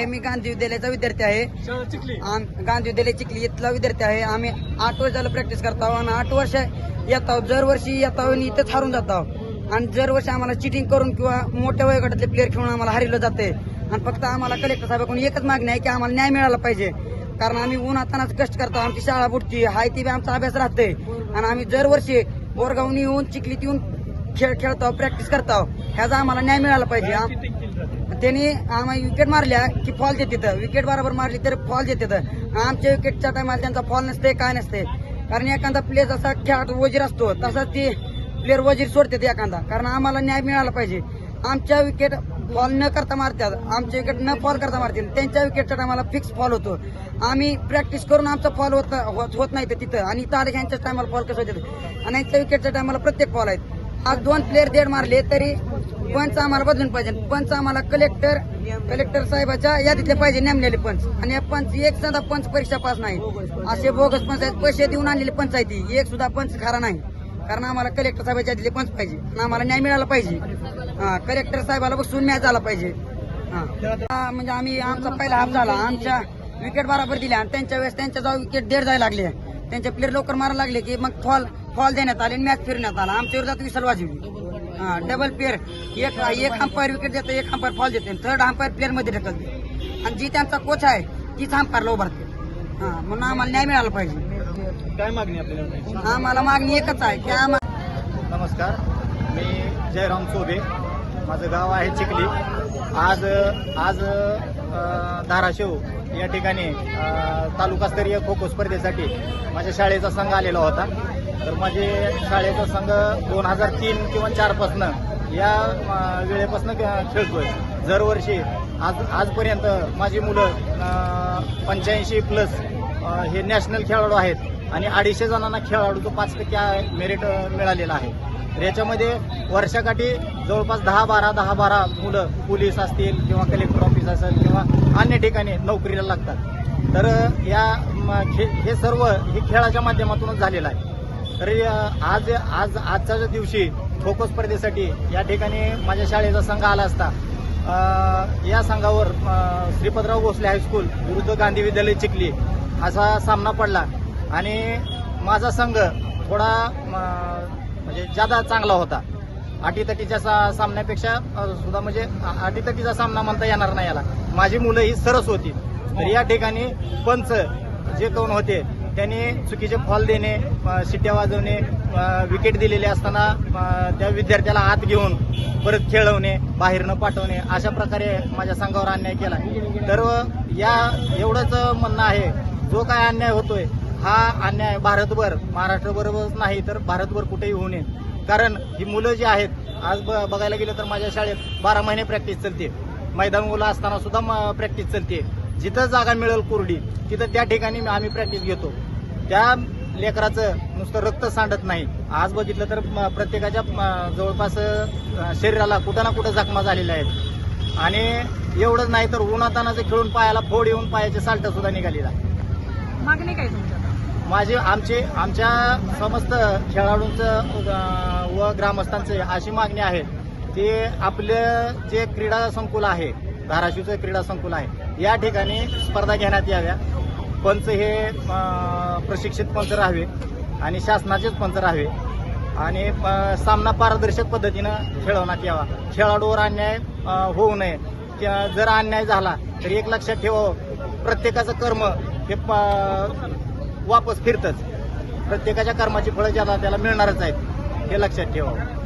आहे. मी गांधी विद्यालयाचा विद्यार्थी आहे. आम- गांधी विद्यालय चिखली इथला विद्यार्थी आहे. आम्ही आठ वर्ष झालं प्रॅक्टिस करतो आहोत आणि आठ वर्ष येत आहोत. दरवर्षी येत आहोत आणि इथंच हारून जात आहोत. आणि दरवर्षी आम्हाला चिटिंग करून किंवा मोठ्या वयोगटातले प्लेअर खेळून आम्हाला हरवलं जाते. आणि फक्त आम्हाला कलेक्टर साहेबाकडून एकच मागणी आहे की आम्हाला न्याय मिळाला पाहिजे. कारण आम्ही उन्हातानाच कष्ट करतो आमची शाळा बुडती हाय ती बी आमचा अभ्यास राहते. आणि आम्ही दरवर्षी बोरगावून येऊन चिखलीत येऊन खेळ खेळतो प्रॅक्टिस करतो ह्याचा आम्हाला न्याय मिळाला पाहिजे. आम- त्यांनी आम्हाला विकेट मारल्या की फॉल देते विकेट बरोबर मारली तर फॉल देते आमच्या विकेटच्या टायमाला त्यांचा फॉल नसते काय नसते कारण एखादा प्लेअर जसा खेळात वजीर असतो तसा ती प्लेअर वजीर सोडते ते एखादा. कारण आम्हाला न्याय मिळाला पाहिजे. आमच्या विकेट फॉल न करता मारतात. आमच्या विकेट न फॉल करता मारतील. त्यांच्या विकेटच्या टायमाला फिक्स फॉल होतो. आम्ही प्रॅक्टिस करून आमचा फॉल होत होत नाही तर तिथं. आणि इथं यांच्याच टायमाला फॉल कसं होते आणि यांच्या विकेटच्या टायमाला प्रत्येक फॉल आहेत. आज दोन प्लेअर देड मारले तरी पंच आम्हाला बदलून पाहिजे. पंच आम्हाला कलेक्टर कलेक्टर साहेबाच्या यादीतले पाहिजे नेमलेले पंच. आणि या पंच एक सुद्धा पंच परीक्षा पास नाही. असे बोगस पंच आहेत पैसे देऊन आणलेले पंच आहे ती. एक सुद्धा पंच खरा नाही. कारण आम्हाला कलेक्टर साहेबाच्या यादीतले पंच पाहिजे. आणि आम्हाला न्याय मिळाला पाहिजे. हा कलेक्टर साहेबाला बसून मॅच झाला पाहिजे. हा. म्हणजे आम्ही आमचा पहिला हाफ झाला. आमच्या विकेट बराबर दिल्या. आणि त्यांच्या वेळेस त्यांच्या जाऊ विकेट देड जायला लागले. त्यांचे प्लेअर लवकर मारायला लागले की मग फॉल फॉल देण्यात आले आणि मॅच फिरण्यात आला. आमच्या विरोधात विसर वाजवली डबल पेअर एक एक अंपायर विकेट देतो एक अंपायर फॉल देते थर्ड अंपायर प्लेअरमध्ये ढकलते आणि जी त्यांचा कोच आहे तीच अंपायरला उभारते. हा म्हणून आम्हाला न्याय मिळाला पाहिजे. काय मागणी आपल्याला? आम्हाला मागणी एकच आहे की आम्हाला नमस्कार. मी जयराम चोबे माझं गाव आहे चिखली. आज आज धाराशिव या ठिकाणी तालुकास्तरीय खो खो स्पर्धेसाठी माझ्या शाळेचा संघ आलेला होता. तर माझे शाळेचा संघ दोन हजार तीन किंवा चारपासनं या वेळेपासनं खेळतोय. दरवर्षी आज आजपर्यंत माझी मुलं पंच्याऐंशी प्लस हे नॅशनल खेळाडू आहेत. आणि अडीचशे जणांना खेळाडूचं पाच टक्के मेरिट मिळालेलं आहे. तर याच्यामध्ये वर्षाकाठी जवळपास दहा बारा दहा बारा मुलं पोलीस असतील किंवा कलेक्टर ऑफिस असेल किंवा अन्य ठिकाणी नोकरीला लागतात. तर या म, खे- हे सर्व हे खेळाच्या माध्यमातूनच झालेलं आहे. तर आज आज आजच्या दिवशी खो स्पर्धेसाठी या ठिकाणी माझ्या शाळेचा संघ आला असता. या संघावर श्रीपतराव भोसले हायस्कूल विरुद्ध गांधी विद्यालय चिखली असा सामना पडला. आणि माझा संघ थोडा म, म्हणजे जादा चांगला होता. अटीतटीच्या सा- सामन्यापेक्षा सुद्धा म्हणजे अटीतटीचा सामना म्हणता येणार नाही याला. माझी मुलं ही सरस होती. तर या ठिकाणी पंच जे कोण होते त्यांनी चुकीचे फॉल देणे शिट्ट्या वाजवणे विकेट दिलेले असताना त्या विद्यार्थ्याला आत घेऊन परत खेळवणे बाहेर न पाठवणे अशा प्रकारे माझ्या संघावर अन्याय केला. तर या एवढंच म्हणणं आहे. जो काय अन्याय होतोय हा अन्याय भारतभर महाराष्ट्रभरच नाही तर भारतभर कुठेही होऊ नये. कारण ही मुलं जी आहेत आज ब- बघायला गेलं तर माझ्या शाळेत बारा महिने प्रॅक्टिस चालते मैदान मुलं असताना सुद्धा प्रॅक्टिस चालते जिथं जागा मिळेल कोरडी तिथं त्या ठिकाणी आम्ही प्रॅक्टिस घेतो. त्या लेकराचं नुसतं रक्त सांडत नाही. आज बघितलं तर प्रत्येकाच्या जवळपास शरीराला कुठं ना कुठं जखमा झालेल्या आहेत. आणि एवढंच नाही तर उन्हातानाचं खेळून पायाला फोड येऊन पायाचे साल्ट सुद्धा निघालेला. मागणी काय माझे आमचे आमच्या समस्त खेळाडूंचं व ग्रामस्थांचं अशी मागणी आहे ते आपलं जे क्रीडा संकुल आहे धाराशिवचं क्रीडा संकुल आहे या ठिकाणी स्पर्धा घेण्यात याव्या. पंच हे प्रशिक्षित पंच राहावे आणि शासनाचेच पंच राहावे आणि सामना पारदर्शक पद्धतीनं खेळवण्यात यावा. खेळाडूवर अन्याय होऊ नये. जर अन्याय झाला तर एक लक्षात ठेवावं. प्रत्येकाचं कर्म हे प- वापस फिरतच. प्रत्येकाच्या कर्माची फळं ज्याला त्याला मिळणारच आहेत हे लक्षात ठेवावं.